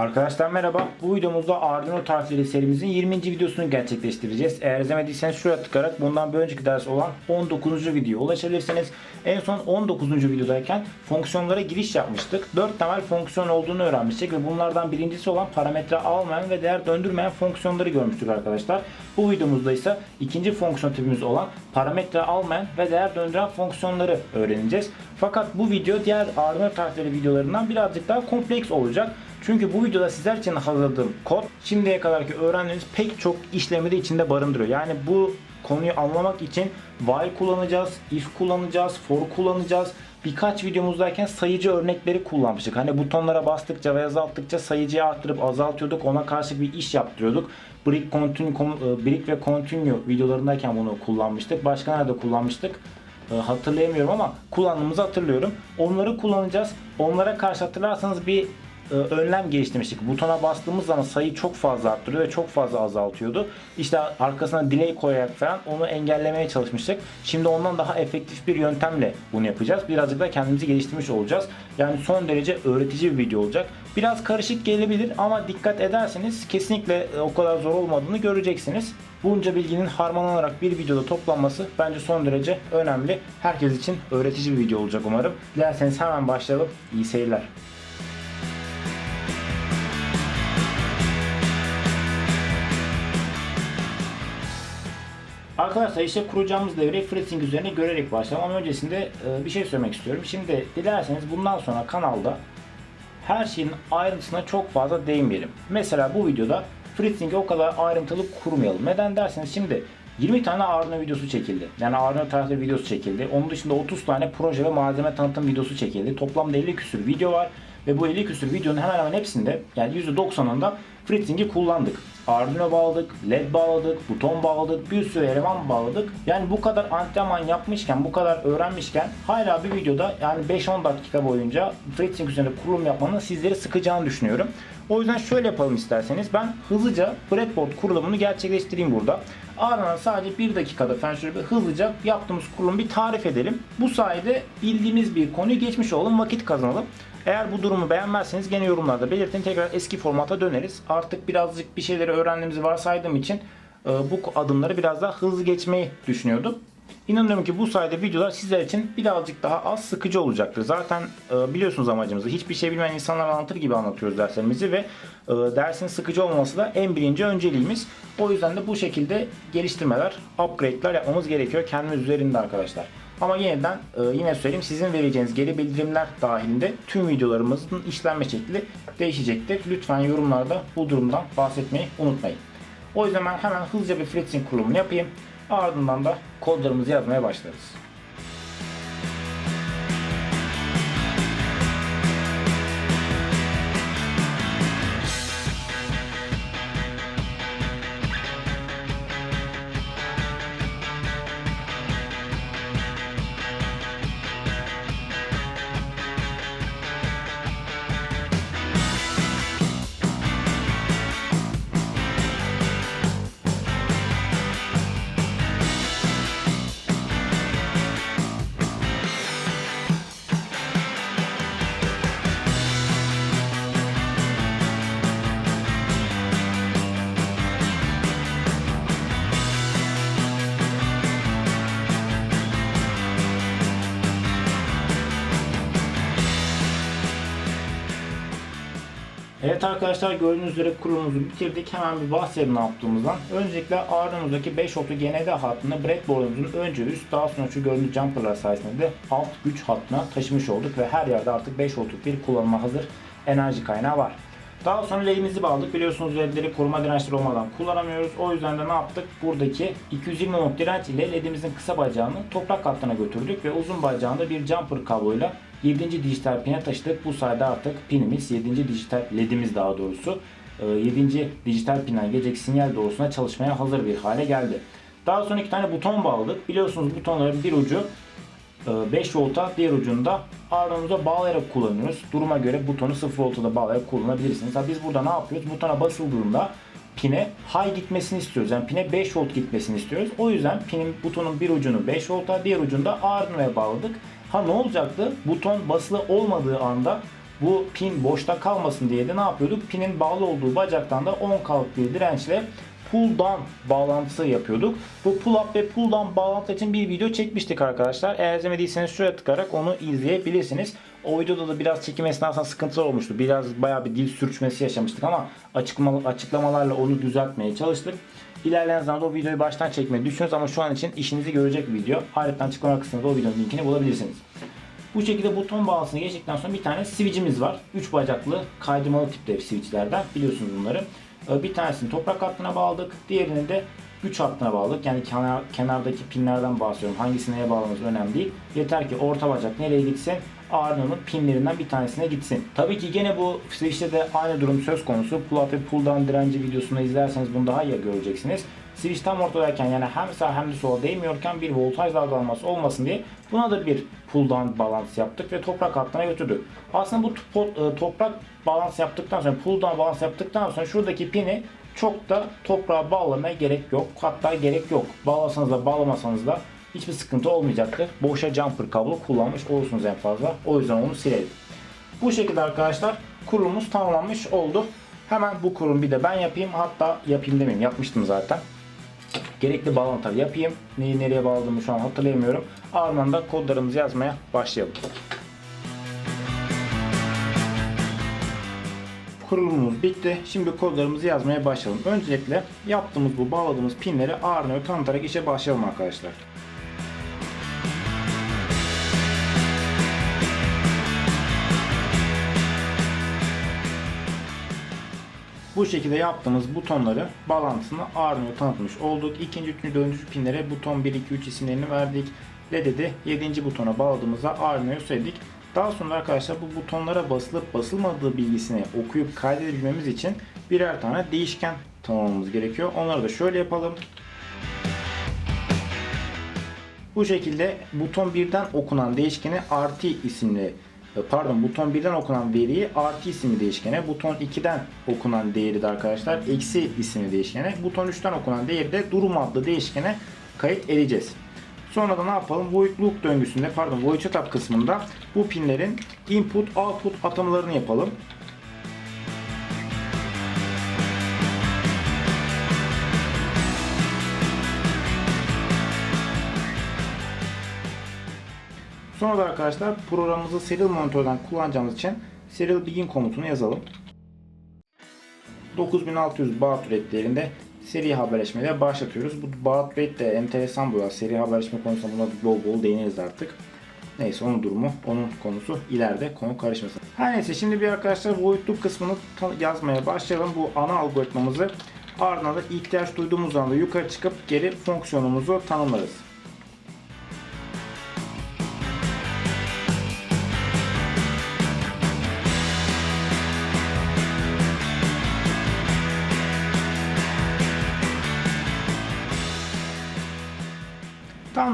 Arkadaşlar merhaba. Bu videomuzda Arduino tarifleri serimizin 20. videosunu gerçekleştireceğiz. Eğer izlemediyseniz şuraya tıklayarak bundan bir önceki ders olan 19. videoya ulaşabilirsiniz. En son 19. videodayken fonksiyonlara giriş yapmıştık. 4 temel fonksiyon olduğunu öğrenmiştik ve bunlardan birincisi olan parametre almayan ve değer döndürmeyen fonksiyonları görmüştük arkadaşlar. Bu videomuzda ise ikinci fonksiyon tipimiz olan parametre almayan ve değer döndüren fonksiyonları öğreneceğiz. Fakat bu video diğer Arduino tarifleri videolarından birazcık daha kompleks olacak. Çünkü bu videoda sizler için hazırladığım kod şimdiye kadarki öğrendiğiniz pek çok işlemi de içinde barındırıyor. Yani bu konuyu anlamak için while kullanacağız, if kullanacağız, for kullanacağız. Birkaç videomuzdayken sayıcı örnekleri kullanmıştık. Hani butonlara bastıkça ve azalttıkça sayıcıyı arttırıp azaltıyorduk. Ona karşı bir iş yaptırıyorduk. Brick, continue, e, brick ve continue videolarındayken bunu kullanmıştık. Başka nerede kullanmıştık? E, hatırlayamıyorum ama kullandığımızı hatırlıyorum. Onları kullanacağız. Onlara karşı hatırlarsanız bir önlem geliştirmiştik. Butona bastığımız zaman sayı çok fazla arttırıyor ve çok fazla azaltıyordu. İşte arkasına delay koyarak falan onu engellemeye çalışmıştık. Şimdi ondan daha efektif bir yöntemle bunu yapacağız. Birazcık da kendimizi geliştirmiş olacağız. Yani son derece öğretici bir video olacak. Biraz karışık gelebilir ama dikkat ederseniz kesinlikle e, o kadar zor olmadığını göreceksiniz. Bunca bilginin harmanlanarak bir videoda toplanması bence son derece önemli. Herkes için öğretici bir video olacak umarım. Dilerseniz hemen başlayalım. İyi seyirler. Arkadaşlar işte kuracağımız devreyi FreeSync üzerine görerek başlayalım ama öncesinde e, bir şey söylemek istiyorum. Şimdi dilerseniz bundan sonra kanalda her şeyin ayrıntısına çok fazla değinmeyelim. Mesela bu videoda FreeSync'i o kadar ayrıntılı kurmayalım. Neden derseniz şimdi 20 tane Arduino videosu çekildi. Yani Arduino tarihleri videosu çekildi. Onun dışında 30 tane proje ve malzeme tanıtım videosu çekildi. Toplamda 50 küsür video var. Ve bu 50 küsür videonun hemen hemen hepsinde yani %90'ında FreeSync'i kullandık. Arduino bağladık, LED bağladık, buton bağladık, bir sürü eleman bağladık. Yani bu kadar antrenman yapmışken, bu kadar öğrenmişken hala bir videoda yani 5-10 dakika boyunca FreeSync üzerinde kurulum yapmanın sizleri sıkacağını düşünüyorum. O yüzden şöyle yapalım isterseniz. Ben hızlıca breadboard kurulumunu gerçekleştireyim burada. Ardından sadece 1 dakikada falan hızlıca yaptığımız kurulumu bir tarif edelim. Bu sayede bildiğimiz bir konuyu geçmiş olalım, vakit kazanalım. Eğer bu durumu beğenmezseniz gene yorumlarda belirtin. Tekrar eski formata döneriz. Artık birazcık bir şeyleri öğrendiğimizi varsaydığım için e, bu adımları biraz daha hızlı geçmeyi düşünüyordum. İnanıyorum ki bu sayede videolar sizler için birazcık daha az sıkıcı olacaktır. Zaten e, biliyorsunuz amacımızı. Hiçbir şey bilmeyen insanlar anlatır gibi anlatıyoruz derslerimizi ve e, dersin sıkıcı olması da en birinci önceliğimiz. O yüzden de bu şekilde geliştirmeler, upgrade'ler yapmamız gerekiyor kendimiz üzerinde arkadaşlar. Ama yeniden e, yine söyleyeyim sizin vereceğiniz geri bildirimler dahilinde tüm videolarımızın işlenme şekli değişecektir. Lütfen yorumlarda bu durumdan bahsetmeyi unutmayın. O yüzden ben hemen hızlıca bir FreeSync kurulumunu yapayım. Ardından da kodlarımızı yazmaya başlarız. Evet arkadaşlar gördüğünüz üzere kurulumuzu bitirdik. Hemen bir bahsedelim ne yaptığımızdan. Öncelikle Arduino'daki 5 voltlu GND hattını breadboard'umuzun önce üst daha sonra şu gördüğünüz jumperlar sayesinde de alt güç hattına taşımış olduk ve her yerde artık 5 voltluk bir kullanıma hazır enerji kaynağı var. Daha sonra LED'imizi bağladık. Biliyorsunuz LED'leri koruma dirençleri olmadan kullanamıyoruz. O yüzden de ne yaptık? Buradaki 220 ohm direnç ile LED'imizin kısa bacağını toprak hattına götürdük ve uzun bacağında bir jumper kabloyla 7. dijital pine taşıdık. Bu sayede artık pinimiz 7. dijital LED'imiz daha doğrusu 7. dijital pinden gelecek sinyal doğrusuna çalışmaya hazır bir hale geldi. Daha sonra iki tane buton bağladık. Biliyorsunuz butonların bir ucu 5 volta diğer ucunda Arduino'muza bağlayarak kullanıyoruz. Duruma göre butonu 0 volta da bağlayarak kullanabilirsiniz. Ha biz burada ne yapıyoruz? Butona basıldığında pine high gitmesini istiyoruz. Yani pine 5 volt gitmesini istiyoruz. O yüzden pinin butonun bir ucunu 5 volta diğer ucunda Arduino'ya bağladık. Ha ne olacaktı? Buton basılı olmadığı anda bu pin boşta kalmasın diye de ne yapıyorduk? Pinin bağlı olduğu bacaktan da 10 kalıp bir dirençle pull down bağlantısı yapıyorduk. Bu pull up ve pull down bağlantı için bir video çekmiştik arkadaşlar. Eğer izlemediyseniz şuraya tıklayarak onu izleyebilirsiniz. O videoda da biraz çekim esnasında sıkıntılar olmuştu. Biraz bayağı bir dil sürçmesi yaşamıştık ama açıklama, açıklamalarla onu düzeltmeye çalıştık. İlerleyen zamanda o videoyu baştan çekmeyi düşünüyoruz ama şu an için işinizi görecek bir video. Ayrıca açıklama kısmında o videonun linkini bulabilirsiniz. Bu şekilde buton bağlantısını geçtikten sonra bir tane switch'imiz var. 3 bacaklı kaydırmalı tipte switch'lerden biliyorsunuz bunları. Ee, Bir tanesini toprak hattına bağladık. Diğerini de güç hattına bağladık. Yani kenar, kenardaki pinlerden bahsediyorum. Hangisine neye bağlamanız önemli değil. Yeter ki orta bacak nereye gitsin? Arduino'nun pinlerinden bir tanesine gitsin. Tabii ki gene bu switch'te de aynı durum söz konusu. Pull up ve pull down direnci videosunu izlerseniz bunu daha iyi göreceksiniz. Switch tam ortadayken yani hem sağ hem de sola değmiyorken bir voltaj dalgalanması olmasın diye buna da bir pull down bağlantısı yaptık ve toprak hattına götürdük. Aslında bu e, toprak bağlantısı yaptıktan sonra pull down bağlantısı yaptıktan sonra şuradaki pini çok da toprağa bağlamaya gerek yok. Hatta gerek yok. Bağlasanız da bağlamasanız da hiçbir sıkıntı olmayacaktır. Boşa jumper kablo kullanmış olursunuz en fazla. O yüzden onu silelim. Bu şekilde arkadaşlar kurulumumuz tamamlanmış oldu. Hemen bu kurum bir de ben yapayım. Hatta yapayım demeyeyim. Yapmıştım zaten. Gerekli bağlantıları yapayım. Neyi nereye bağladığımı şu an hatırlayamıyorum. Ardından da kodlarımızı yazmaya başlayalım. Kurulumumuz bitti. Şimdi kodlarımızı yazmaya başlayalım. Öncelikle yaptığımız bu bağladığımız pinleri Arduino'ya tanıtarak işe başlayalım arkadaşlar. Bu şekilde yaptığımız butonları bağlantısını Arduino'ya tanıtmış olduk. İkinci, üçüncü, dördüncü pinlere buton 1, 2, 3 isimlerini verdik. LED'i 7. butona bağladığımızda Arduino'ya söyledik. Daha sonra arkadaşlar bu butonlara basılıp basılmadığı bilgisini okuyup kaydedebilmemiz için birer tane değişken tanımlamamız gerekiyor. Onları da şöyle yapalım. Bu şekilde buton 1'den okunan değişkeni RT isimli e, pardon buton 1'den okunan veriyi RT isimli değişkene, buton 2'den okunan değeri de arkadaşlar eksi isimli değişkene, buton 3'ten okunan değeri de durum adlı değişkene kayıt edeceğiz. Sonra da ne yapalım? Void loop döngüsünde pardon void setup kısmında bu pinlerin input output atamalarını yapalım. Sonra da arkadaşlar programımızı serial monitörden kullanacağımız için serial begin komutunu yazalım. 9600 baud rate değerinde seri haberleşmeyle başlatıyoruz. Bu baud rate de enteresan bu ya. Seri haberleşme konusunda buna bol bol değiniriz artık. Neyse onun durumu, onun konusu ileride konu karışmasın. Her neyse şimdi bir arkadaşlar loop kısmını yazmaya başlayalım. Bu ana algoritmamızı ardından da ihtiyaç duyduğumuz anda yukarı çıkıp geri fonksiyonumuzu tanımlarız.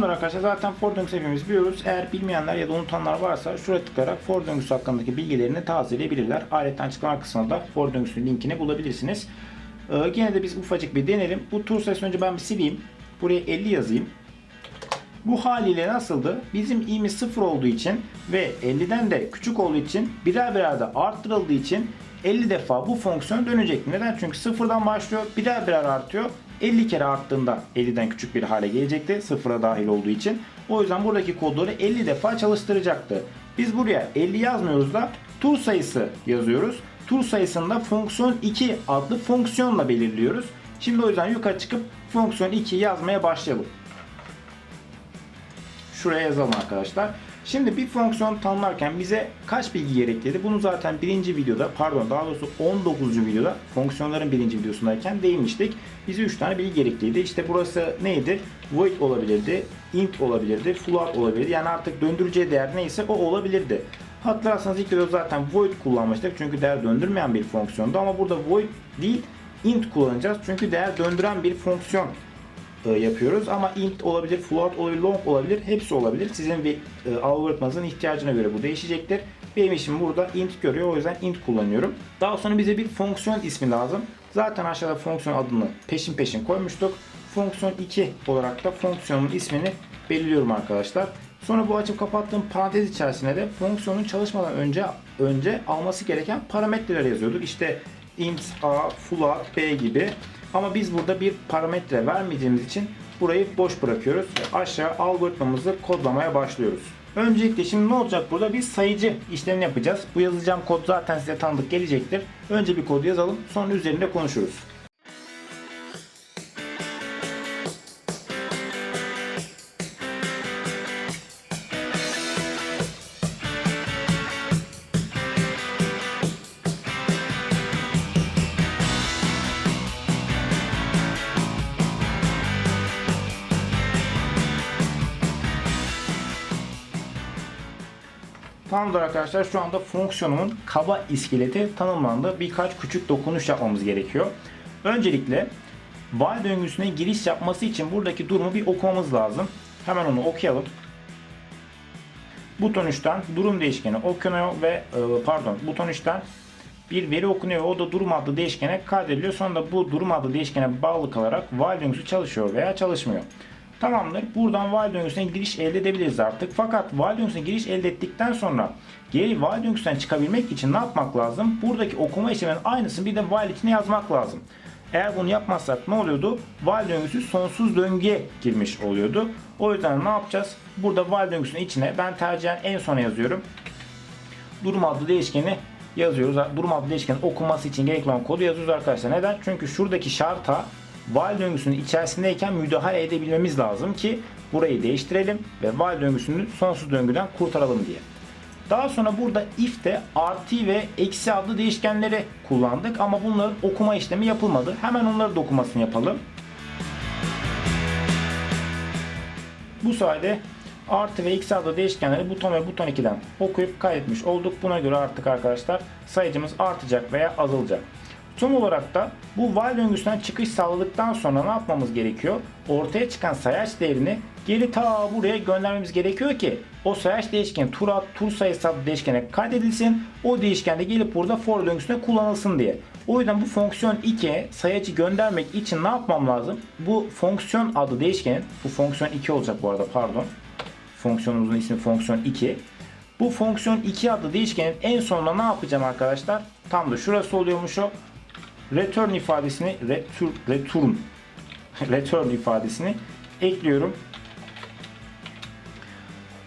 Tamamdır arkadaşlar zaten for döngüsü hepimiz biliyoruz. Eğer bilmeyenler ya da unutanlar varsa şuraya tıklayarak for döngüsü hakkındaki bilgilerini tazeleyebilirler. Ayrıca açıklama kısmında for döngüsünün linkini bulabilirsiniz. Ee, gene de biz ufacık bir denelim. Bu tur sayısı önce ben bir sileyim. Buraya 50 yazayım. Bu haliyle nasıldı? Bizim i'miz 0 olduğu için ve 50'den de küçük olduğu için birer birer de arttırıldığı için 50 defa bu fonksiyon dönecek. Neden? Çünkü sıfırdan başlıyor, birer birer artıyor. 50 kere arttığında 50'den küçük bir hale gelecekti. Sıfıra dahil olduğu için. O yüzden buradaki kodları 50 defa çalıştıracaktı. Biz buraya 50 yazmıyoruz da tur sayısı yazıyoruz. Tur sayısını da fonksiyon 2 adlı fonksiyonla belirliyoruz. Şimdi o yüzden yukarı çıkıp fonksiyon 2 yazmaya başlayalım. Şuraya yazalım arkadaşlar. Şimdi bir fonksiyon tanımlarken bize kaç bilgi gerekliydi? Bunu zaten birinci videoda pardon daha doğrusu 19. videoda fonksiyonların birinci videosundayken değinmiştik. Bize 3 tane bilgi gerekliydi. İşte burası neydi? Void olabilirdi, int olabilirdi, float olabilirdi. Yani artık döndüreceği değer neyse o olabilirdi. Hatırlarsanız ilk videoda zaten void kullanmıştık. Çünkü değer döndürmeyen bir fonksiyondu ama burada void değil int kullanacağız. Çünkü değer döndüren bir fonksiyon yapıyoruz. Ama int olabilir, float olabilir, long olabilir. Hepsi olabilir. Sizin bir e, algoritmanızın ihtiyacına göre bu değişecektir. Benim işim burada int görüyor. O yüzden int kullanıyorum. Daha sonra bize bir fonksiyon ismi lazım. Zaten aşağıda fonksiyon adını peşin peşin koymuştuk. Fonksiyon 2 olarak da fonksiyonun ismini belirliyorum arkadaşlar. Sonra bu açıp kapattığım parantez içerisine de fonksiyonun çalışmadan önce önce alması gereken parametreleri yazıyorduk. İşte int a, a, b gibi. Ama biz burada bir parametre vermeyeceğimiz için burayı boş bırakıyoruz aşağı algoritmamızı kodlamaya başlıyoruz. Öncelikle şimdi ne olacak burada? Bir sayıcı işlemini yapacağız. Bu yazacağım kod zaten size tanıdık gelecektir. Önce bir kodu yazalım, sonra üzerinde konuşuruz. Tamamdır arkadaşlar şu anda fonksiyonumun kaba iskeleti tanımlandı. Birkaç küçük dokunuş yapmamız gerekiyor. Öncelikle while döngüsüne giriş yapması için buradaki durumu bir okumamız lazım. Hemen onu okuyalım. Buton 3'ten durum değişkeni okunuyor ve e, pardon buton 3'ten bir veri okunuyor. O da durum adlı değişkene kaydediliyor. Sonra da bu durum adlı değişkene bağlı kalarak while döngüsü çalışıyor veya çalışmıyor. Tamamdır. Buradan while döngüsüne giriş elde edebiliriz artık. Fakat while döngüsüne giriş elde ettikten sonra geri while döngüsünden çıkabilmek için ne yapmak lazım? Buradaki okuma işleminin aynısını bir de while içine yazmak lazım. Eğer bunu yapmazsak ne oluyordu? While döngüsü sonsuz döngüye girmiş oluyordu. O yüzden ne yapacağız? Burada while döngüsünün içine ben tercihen en sona yazıyorum. Durum adlı değişkeni yazıyoruz. Durum adlı değişkenin okunması için gerekli olan kodu yazıyoruz arkadaşlar. Neden? Çünkü şuradaki şarta while döngüsünün içerisindeyken müdahale edebilmemiz lazım ki burayı değiştirelim ve while döngüsünü sonsuz döngüden kurtaralım diye. Daha sonra burada if'te artı ve eksi adlı değişkenleri kullandık ama bunların okuma işlemi yapılmadı. Hemen onları da okumasını yapalım. Bu sayede artı ve eksi adlı değişkenleri buton ve buton 2'den okuyup kaydetmiş olduk. Buna göre artık arkadaşlar sayıcımız artacak veya azalacak. Son olarak da bu while döngüsünden çıkış sağladıktan sonra ne yapmamız gerekiyor? Ortaya çıkan sayaç değerini geri ta buraya göndermemiz gerekiyor ki o sayaç değişkeni tur, ad, tur sayısı adlı değişkene kaydedilsin. O değişken de gelip burada for döngüsünde kullanılsın diye. O yüzden bu fonksiyon 2'ye sayacı göndermek için ne yapmam lazım? Bu fonksiyon adlı değişkenin, bu fonksiyon 2 olacak bu arada pardon. Fonksiyonumuzun ismi fonksiyon 2. Bu fonksiyon 2 adlı değişkenin en sonuna ne yapacağım arkadaşlar? Tam da şurası oluyormuş o return ifadesini return, return return ifadesini ekliyorum.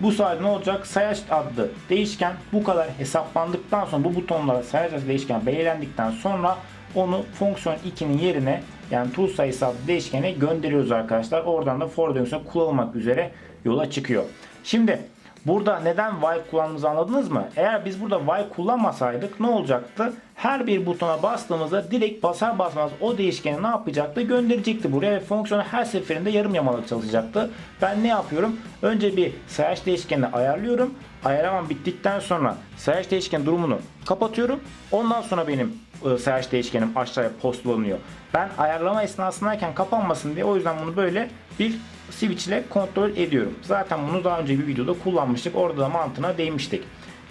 Bu sayede ne olacak? Sayaç adlı değişken bu kadar hesaplandıktan sonra bu butonlara sayaç adlı değişken belirlendikten sonra onu fonksiyon 2'nin yerine yani tool sayısı adlı değişkene gönderiyoruz arkadaşlar. Oradan da for döngüsüne kullanılmak üzere yola çıkıyor. Şimdi Burada neden while kullandığımızı anladınız mı? Eğer biz burada while kullanmasaydık ne olacaktı? Her bir butona bastığımızda direkt basar basmaz o değişkeni ne yapacaktı? Gönderecekti buraya ve fonksiyonu her seferinde yarım yamalak çalışacaktı. Ben ne yapıyorum? Önce bir sayaç değişkenini ayarlıyorum. Ayarlamam bittikten sonra sayaç değişken durumunu kapatıyorum. Ondan sonra benim e, sayaç değişkenim aşağıya postlanıyor. Ben ayarlama esnasındayken kapanmasın diye o yüzden bunu böyle bir switch ile kontrol ediyorum. Zaten bunu daha önce bir videoda kullanmıştık. Orada da mantığına değmiştik.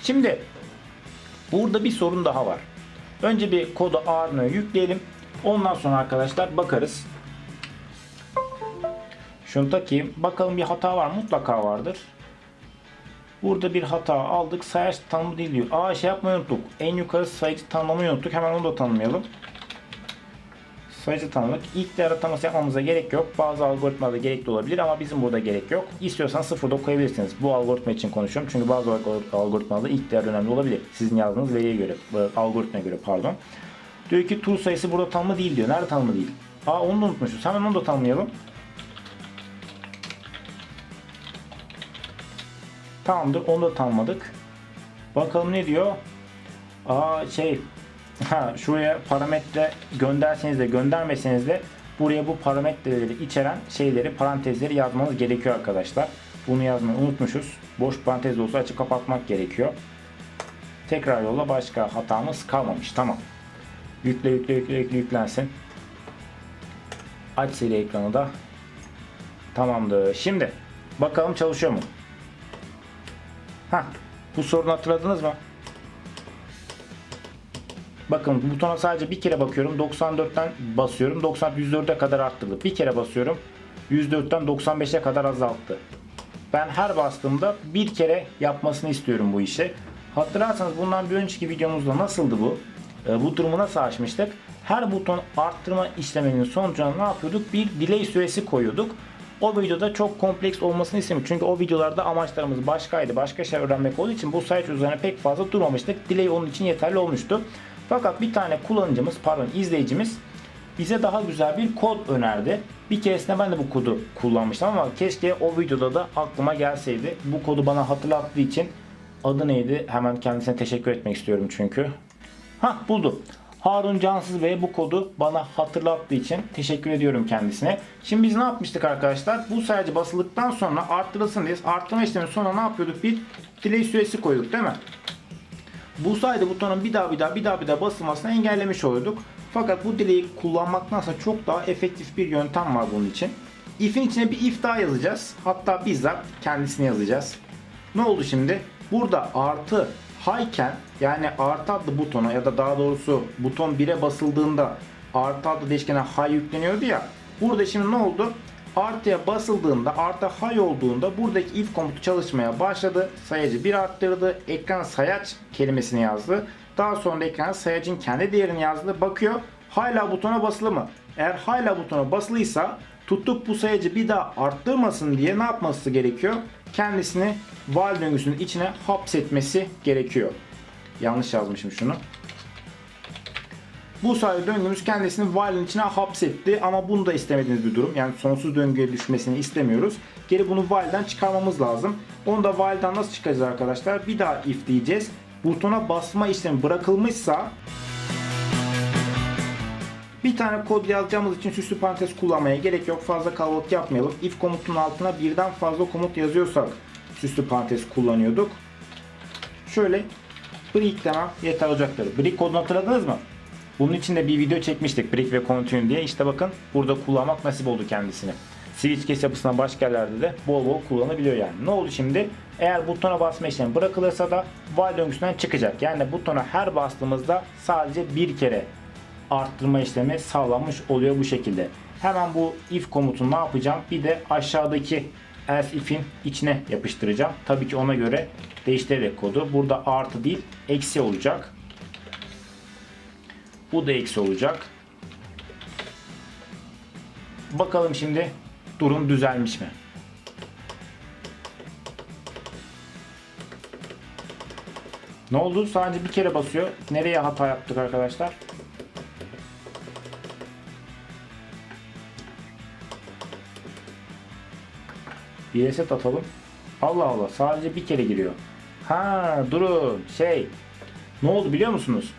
Şimdi burada bir sorun daha var. Önce bir kodu Arno'ya yükleyelim. Ondan sonra arkadaşlar bakarız. Şunu takayım. Bakalım bir hata var? Mutlaka vardır. Burada bir hata aldık. Sayaç tanımı değil diyor. Aa şey yapmayı unuttuk. En yukarı sayıcı tanımlamayı unuttuk. Hemen onu da tanımlayalım sayıcı tanımlık ilk değer ataması yapmamıza gerek yok. Bazı algoritmalarda gerekli olabilir ama bizim burada gerek yok. İstiyorsanız sıfırda koyabilirsiniz. Bu algoritma için konuşuyorum. Çünkü bazı algoritmalarda ilk değer önemli olabilir. Sizin yazdığınız veriye göre, algoritmaya göre pardon. Diyor ki tool sayısı burada tanımlı değil diyor. Nerede tanımlı değil? Aa onu da unutmuşuz. Hemen onu da tanımlayalım. Tamamdır. Onu da tanımladık. Bakalım ne diyor? Aa şey ha, şuraya parametre gönderseniz de göndermeseniz de buraya bu parametreleri içeren şeyleri parantezleri yazmanız gerekiyor arkadaşlar. Bunu yazmayı unutmuşuz. Boş parantez olsa açıp kapatmak gerekiyor. Tekrar yolla başka hatamız kalmamış. Tamam. Yükle yükle yükle yükle yüklensin. Aç seri ekranı da. Tamamdır. Şimdi bakalım çalışıyor mu? Ha, bu sorunu hatırladınız mı? Bakın butona sadece bir kere bakıyorum. 94'ten basıyorum. 90 104'e kadar arttırdı. Bir kere basıyorum. 104'ten 95'e kadar azalttı. Ben her bastığımda bir kere yapmasını istiyorum bu işi. Hatırlarsanız bundan bir önceki videomuzda nasıldı bu? Ee, bu durumu nasıl aşmıştık? Her buton arttırma işleminin sonucunda ne yapıyorduk? Bir delay süresi koyuyorduk. O videoda çok kompleks olmasını istemiyorum. Çünkü o videolarda amaçlarımız başkaydı. Başka şey öğrenmek olduğu için bu sayfa üzerine pek fazla durmamıştık. Delay onun için yeterli olmuştu. Fakat bir tane kullanıcımız, pardon izleyicimiz bize daha güzel bir kod önerdi. Bir keresinde ben de bu kodu kullanmıştım ama keşke o videoda da aklıma gelseydi. Bu kodu bana hatırlattığı için adı neydi? Hemen kendisine teşekkür etmek istiyorum çünkü. Ha buldum. Harun Cansız Bey bu kodu bana hatırlattığı için teşekkür ediyorum kendisine. Şimdi biz ne yapmıştık arkadaşlar? Bu sayacı basıldıktan sonra arttırılsın diye arttırma işlemi sonra ne yapıyorduk? Bir delay süresi koyduk değil mi? Bu sayede butonun bir daha bir daha bir daha bir daha basılmasını engellemiş oluyorduk. Fakat bu dileği kullanmaktansa çok daha efektif bir yöntem var bunun için. If'in içine bir if daha yazacağız. Hatta bizzat kendisini yazacağız. Ne oldu şimdi? Burada artı highken yani artı adlı butona ya da daha doğrusu buton 1'e basıldığında artı adlı değişkene high yükleniyordu ya. Burada şimdi ne oldu? Artıya basıldığında artı high olduğunda buradaki if komutu çalışmaya başladı. Sayacı 1 arttırdı. Ekran sayaç kelimesini yazdı. Daha sonra ekrana sayacın kendi değerini yazdı. Bakıyor hala butona basılı mı? Eğer hala butona basılıysa tutup bu sayacı bir daha arttırmasın diye ne yapması gerekiyor? Kendisini while döngüsünün içine hapsetmesi gerekiyor. Yanlış yazmışım şunu. Bu sayede döngümüz kendisini while'ın içine hapsetti ama bunu da istemediğiniz bir durum. Yani sonsuz döngüye düşmesini istemiyoruz. Geri bunu while'den çıkarmamız lazım. Onu da while'dan nasıl çıkacağız arkadaşlar? Bir daha if diyeceğiz. Butona basma işlemi bırakılmışsa bir tane kod yazacağımız için süslü parantez kullanmaya gerek yok. Fazla kalabalık yapmayalım. If komutunun altına birden fazla komut yazıyorsak süslü parantez kullanıyorduk. Şöyle break demem yeter olacaktır. Break kodunu hatırladınız mı? Bunun için de bir video çekmiştik. Break ve continue diye. İşte bakın burada kullanmak nasip oldu kendisine. Switch case yapısından başka yerlerde de bol bol kullanabiliyor yani. Ne oldu şimdi? Eğer butona basma işlemi bırakılırsa da while döngüsünden çıkacak. Yani butona her bastığımızda sadece bir kere arttırma işlemi sağlanmış oluyor bu şekilde. Hemen bu if komutunu ne yapacağım? Bir de aşağıdaki else if'in içine yapıştıracağım. Tabii ki ona göre değiştirerek kodu. Burada artı değil eksi olacak. Bu da eksi olacak. Bakalım şimdi durum düzelmiş mi? Ne oldu? Sadece bir kere basıyor. Nereye hata yaptık arkadaşlar? Bir reset atalım. Allah Allah sadece bir kere giriyor. Ha durun şey. Ne oldu biliyor musunuz?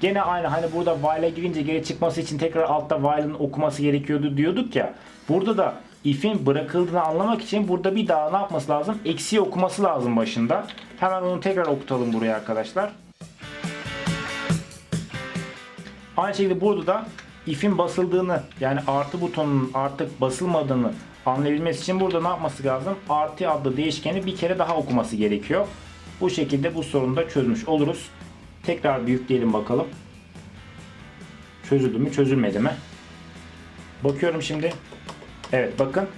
Gene aynı hani burada while'e girince geri çıkması için tekrar altta while'ın okuması gerekiyordu diyorduk ya. Burada da if'in bırakıldığını anlamak için burada bir daha ne yapması lazım? Eksiği okuması lazım başında. Hemen onu tekrar okutalım buraya arkadaşlar. Aynı şekilde burada da if'in basıldığını yani artı butonunun artık basılmadığını anlayabilmesi için burada ne yapması lazım? Artı adlı değişkeni bir kere daha okuması gerekiyor. Bu şekilde bu sorunu da çözmüş oluruz. Tekrar bir yükleyelim bakalım. Çözüldü mü çözülmedi mi? Bakıyorum şimdi. Evet bakın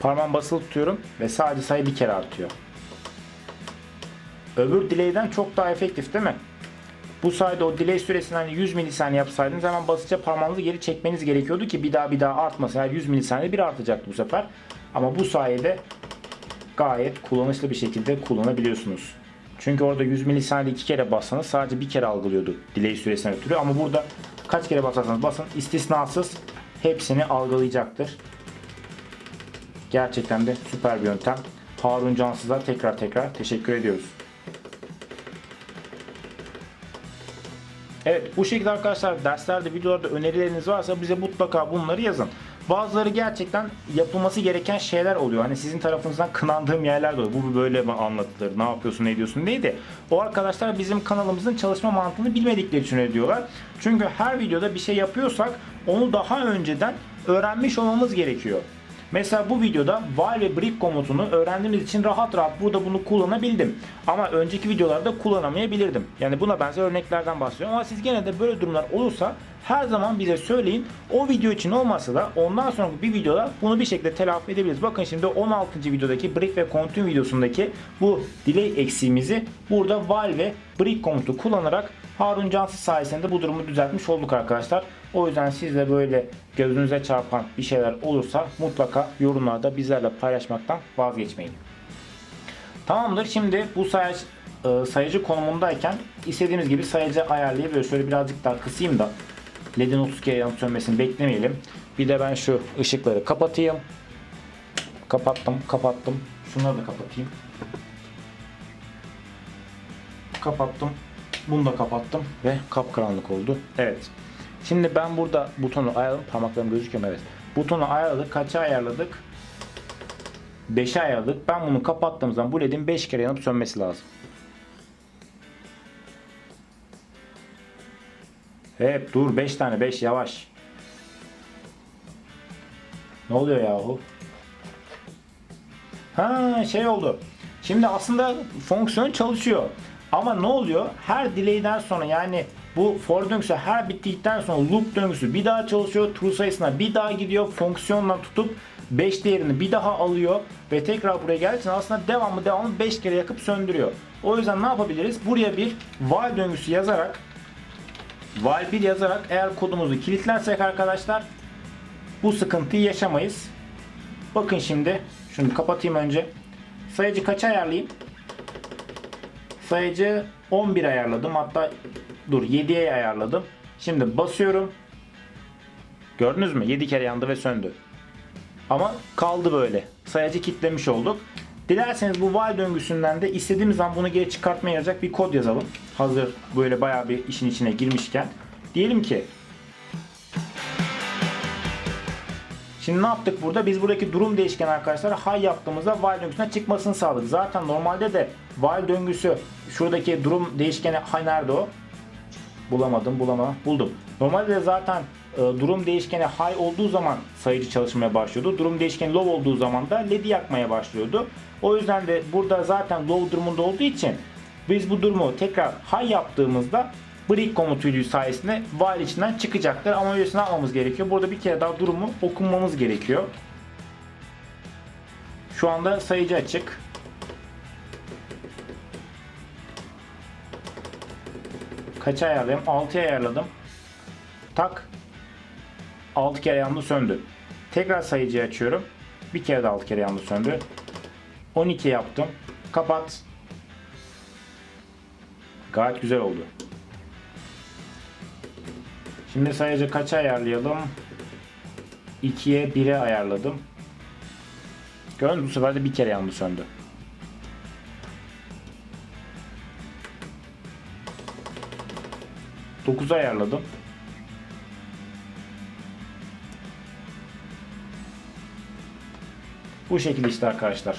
parmağım basılı tutuyorum ve sadece sayı bir kere artıyor. Öbür delay'den çok daha efektif değil mi? Bu sayede o delay süresini hani 100 milisaniye yapsaydınız hemen basınca parmağınızı geri çekmeniz gerekiyordu ki bir daha bir daha artmasın. Yani 100 milisaniye bir artacaktı bu sefer. Ama bu sayede gayet kullanışlı bir şekilde kullanabiliyorsunuz. Çünkü orada 100 milisaniye iki kere bassanız sadece bir kere algılıyordu delay süresine ötürü. Ama burada kaç kere basarsanız basın istisnasız hepsini algılayacaktır. Gerçekten de süper bir yöntem. Harun Cansız'a tekrar tekrar teşekkür ediyoruz. Evet bu şekilde arkadaşlar derslerde, videolarda önerileriniz varsa bize mutlaka bunları yazın. Bazıları gerçekten yapılması gereken şeyler oluyor. Hani sizin tarafınızdan kınandığım yerler de oluyor. Bu böyle anlatılır, ne yapıyorsun, ne ediyorsun neydi? O arkadaşlar bizim kanalımızın çalışma mantığını bilmedikleri için ediyorlar. Çünkü her videoda bir şey yapıyorsak onu daha önceden öğrenmiş olmamız gerekiyor. Mesela bu videoda while ve break komutunu öğrendiğimiz için rahat rahat burada bunu kullanabildim. Ama önceki videolarda kullanamayabilirdim. Yani buna benzer örneklerden bahsediyorum. Ama siz gene de böyle durumlar olursa her zaman bize söyleyin. O video için olmasa da ondan sonraki bir videoda bunu bir şekilde telafi edebiliriz. Bakın şimdi 16. videodaki break ve continue videosundaki bu delay eksiğimizi burada while ve break komutu kullanarak Harun Cansız sayesinde bu durumu düzeltmiş olduk arkadaşlar. O yüzden siz de böyle gözünüze çarpan bir şeyler olursa mutlaka yorumlarda bizlerle paylaşmaktan vazgeçmeyin. Tamamdır. Şimdi bu sayı, e, sayıcı konumundayken istediğimiz gibi sayıcı ayarlayabiliyoruz. Şöyle birazcık daha kısayım da LED'in 32'ye yanıp sönmesini beklemeyelim. Bir de ben şu ışıkları kapatayım. Kapattım, kapattım. Şunları da kapatayım. Kapattım. Bunu da kapattım ve kapkaranlık oldu. Evet. Şimdi ben burada butonu ayarladım. Parmaklarım gözüküyor mu? Evet. Butonu ayarladık. Kaça ayarladık? 5'e ayarladık. Ben bunu kapattığım zaman bu ledin 5 kere yanıp sönmesi lazım. Hep dur 5 tane 5 yavaş. Ne oluyor yahu? Ha şey oldu. Şimdi aslında fonksiyon çalışıyor. Ama ne oluyor? Her delay'den sonra yani bu for döngüsü her bittikten sonra loop döngüsü bir daha çalışıyor. True sayısına bir daha gidiyor. Fonksiyonla tutup 5 değerini bir daha alıyor ve tekrar buraya geldiği için aslında devamlı devamlı 5 kere yakıp söndürüyor. O yüzden ne yapabiliriz? Buraya bir while döngüsü yazarak while 1 yazarak eğer kodumuzu kilitlersek arkadaşlar bu sıkıntıyı yaşamayız. Bakın şimdi şunu kapatayım önce. Sayıcı kaça ayarlayayım? Sayıcı 11 ayarladım. Hatta dur 7'ye ayarladım. Şimdi basıyorum. Gördünüz mü? 7 kere yandı ve söndü. Ama kaldı böyle. Sayacı kitlemiş olduk. Dilerseniz bu while döngüsünden de istediğimiz zaman bunu geri çıkartmaya yarayacak bir kod yazalım. Hazır böyle bayağı bir işin içine girmişken. Diyelim ki Şimdi ne yaptık burada? Biz buradaki durum değişkeni arkadaşlar high yaptığımızda while döngüsüne çıkmasını sağladık. Zaten normalde de while döngüsü şuradaki durum değişkeni high nerede o? Bulamadım, bulamadım. Buldum. Normalde de zaten e, durum değişkeni high olduğu zaman sayıcı çalışmaya başlıyordu. Durum değişkeni low olduğu zaman da led'i yakmaya başlıyordu. O yüzden de burada zaten low durumunda olduğu için biz bu durumu tekrar high yaptığımızda break komutu sayesinde while içinden çıkacaktır. Ama öylesine yapmamız gerekiyor. Burada bir kere daha durumu okunmamız gerekiyor. Şu anda sayıcı açık. Kaça ayarlayayım? 6'ya ayarladım. Tak. 6 kere yandı söndü. Tekrar sayıcıyı açıyorum. Bir kere de 6 kere yandı söndü. 12 yaptım. Kapat. Gayet güzel oldu. Şimdi sayıcı kaça ayarlayalım? 2'ye 1'e ayarladım. Gördünüz mü? bu sefer de bir kere yandı söndü. Dokuza ayarladım. Bu şekilde işte arkadaşlar.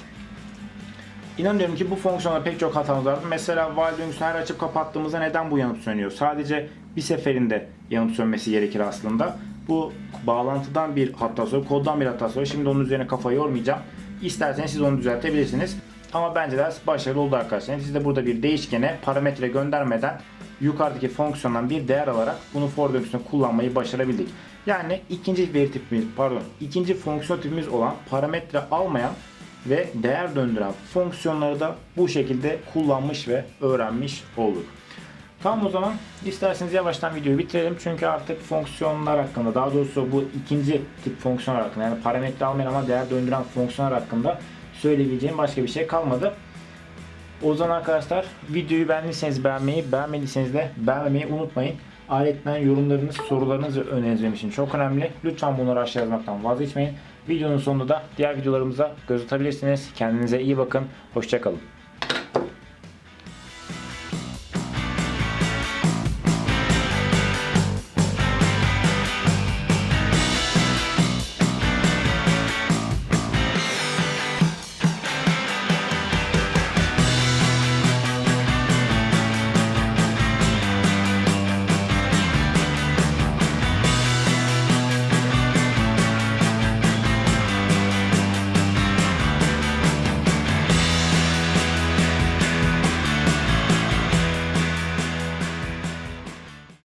İnanıyorum ki bu fonksiyonda pek çok hatamız vardı. Mesela döngüsünü her açıp kapattığımızda neden bu yanıp sönüyor? Sadece bir seferinde yanıp sönmesi gerekir aslında. Bu bağlantıdan bir hatası, koddan bir hatası. Şimdi onun üzerine kafa yormayacağım. İsterseniz siz onu düzeltebilirsiniz. Ama bence ders başarılı oldu arkadaşlar. Siz de burada bir değişkene parametre göndermeden yukarıdaki fonksiyondan bir değer alarak bunu for döngüsünde kullanmayı başarabildik. Yani ikinci veri tipimiz, pardon, ikinci fonksiyon tipimiz olan parametre almayan ve değer döndüren fonksiyonları da bu şekilde kullanmış ve öğrenmiş olduk. Tamam o zaman isterseniz yavaştan videoyu bitirelim. Çünkü artık fonksiyonlar hakkında daha doğrusu bu ikinci tip fonksiyonlar hakkında yani parametre almayan ama değer döndüren fonksiyonlar hakkında söyleyebileceğim başka bir şey kalmadı. O zaman arkadaşlar videoyu beğendiyseniz beğenmeyi, beğenmediyseniz de beğenmeyi unutmayın. Ayrıca yorumlarınız, sorularınız ve öneriniz benim için çok önemli. Lütfen bunları aşağı yazmaktan vazgeçmeyin. Videonun sonunda da diğer videolarımıza göz atabilirsiniz. Kendinize iyi bakın. Hoşçakalın.